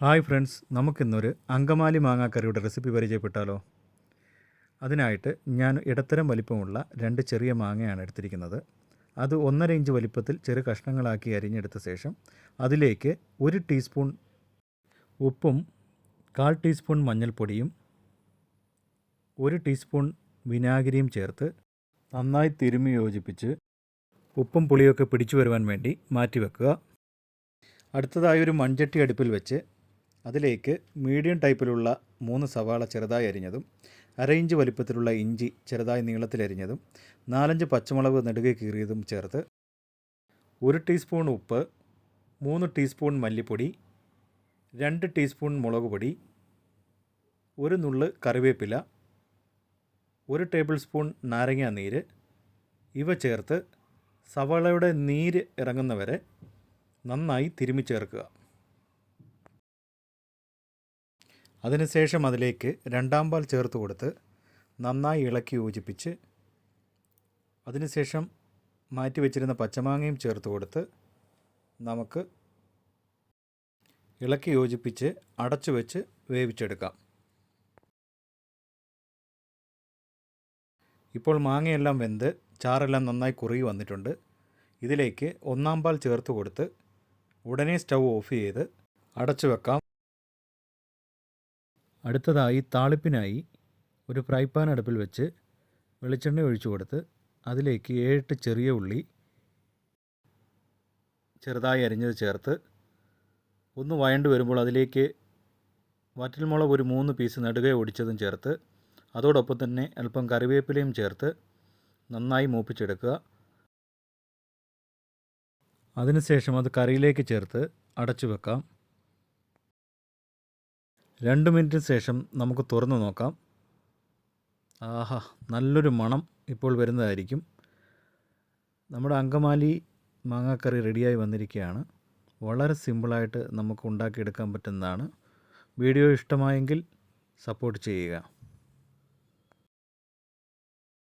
Hi friends നമുക്കിന്നൊരു Angamaly മാങ്ങാക്കറിയുടെ recipe പരിചയപ്പെട്ടാലോ? അതിനായിട്ട് ഞാൻ ഇടത്തരം വലിപ്പമുള്ള രണ്ട് ചെറിയ മാങ്ങയാണ് എടുത്തിരിക്കുന്നത്. അത് ഒന്നര ഇഞ്ച് വലിപ്പത്തിൽ ചെറു കഷ്ണങ്ങളാക്കി അരിഞ്ഞെടുത്ത ശേഷം അതിലേക്ക് ഒരു ടീസ്പൂൺ ഉപ്പും കാൽ ടീസ്പൂൺ മഞ്ഞൾപ്പൊടിയും ഒരു ടീസ്പൂൺ വിനാഗിരിയും ചേർത്ത് നന്നായി തിരുമി യോജിപ്പിച്ച് ഉപ്പും പുളിയൊക്കെ പിടിച്ചു വരുവാൻ വേണ്ടി മാറ്റി വെക്കുക അടുത്തതായി ഒരു മൺചട്ടി അടുപ്പിൽ വെച്ച് അതിലേക്ക് മീഡിയം ടൈപ്പിലുള്ള മൂന്ന് സവാള ചെറുതായി അരിഞ്ഞതും അര ഇഞ്ച് വലിപ്പത്തിലുള്ള ഇഞ്ചി ചെറുതായി നീളത്തിലരിഞ്ഞതും നാലഞ്ച് പച്ചമുളക് നെടുകെ കീറിയതും ചേർത്ത് ഒരു ടീസ്പൂൺ ഉപ്പ് മൂന്ന് ടീസ്പൂൺ മല്ലിപ്പൊടി രണ്ട് ടീസ്പൂൺ മുളക് പൊടി ഒരു നുള്ള് കറിവേപ്പില ഒരു ടേബിൾ സ്പൂൺ നാരങ്ങാ നീര്. ഇവ ചേർത്ത് സവാളയുടെ നീര് ഇറങ്ങുന്നവരെ നന്നായി തിരുമ്മി ചേർക്കുക. അതിനുശേഷം അതിലേക്ക് രണ്ടാം പാൽ ചേർത്ത് കൊടുത്ത് നന്നായി ഇളക്കി യോജിപ്പിച്ച് അതിനുശേഷം മാറ്റി വെച്ചിരുന്ന പച്ചമാങ്ങയും ചേർത്ത് കൊടുത്ത് നമുക്ക് ഇളക്കി യോജിപ്പിച്ച് അടച്ചു വെച്ച് വേവിച്ചെടുക്കാം. ഇപ്പോൾ മാങ്ങയെല്ലാം വെന്ത് ചാറെല്ലാം നന്നായി കുറുകി വന്നിട്ടുണ്ട്. ഇതിലേക്ക് ഒന്നാം പാൽ ചേർത്ത് കൊടുത്ത് ഉടനെ സ്റ്റൗ ഓഫ് ചെയ്ത് അടച്ചു വെക്കാം. അടുത്തതായി താളിപ്പിനായി ഒരു ഫ്രൈ പാൻ അടുപ്പിൽ വെച്ച് വെളിച്ചെണ്ണ ഒഴിച്ചു കൊടുത്ത് അതിലേക്ക് ഏഴെട്ട് ചെറിയ ഉള്ളി ചെറുതായി അരിഞ്ഞത് ചേർത്ത് ഒന്ന് വഴണ്ട് വരുമ്പോൾ അതിലേക്ക് വറ്റൽമുളക് ഒരു മൂന്ന് പീസ് നടുകെ ഒടിച്ചതും ചേർത്ത് അതോടൊപ്പം തന്നെ അല്പം കറിവേപ്പിലയും ചേർത്ത് നന്നായി മൂപ്പിച്ചെടുക്കുക. അതിനുശേഷം അത് കറിയിലേക്ക് ചേർത്ത് അടച്ചു വെക്കാം. രണ്ട് മിനിറ്റിന് ശേഷം നമുക്ക് തുറന്ന് നോക്കാം. ആഹാ നല്ലൊരു മണം ഇപ്പോൾ വരുന്നതായിരിക്കും. നമ്മുടെ അങ്കമാലി മാങ്ങാക്കറി റെഡിയായി വന്നിരിക്കുകയാണ്. വളരെ സിമ്പിളായിട്ട് നമുക്ക് ഉണ്ടാക്കിയെടുക്കാൻ പറ്റുന്നതാണ്. വീഡിയോ ഇഷ്ടമായെങ്കിൽ സപ്പോർട്ട് ചെയ്യുക.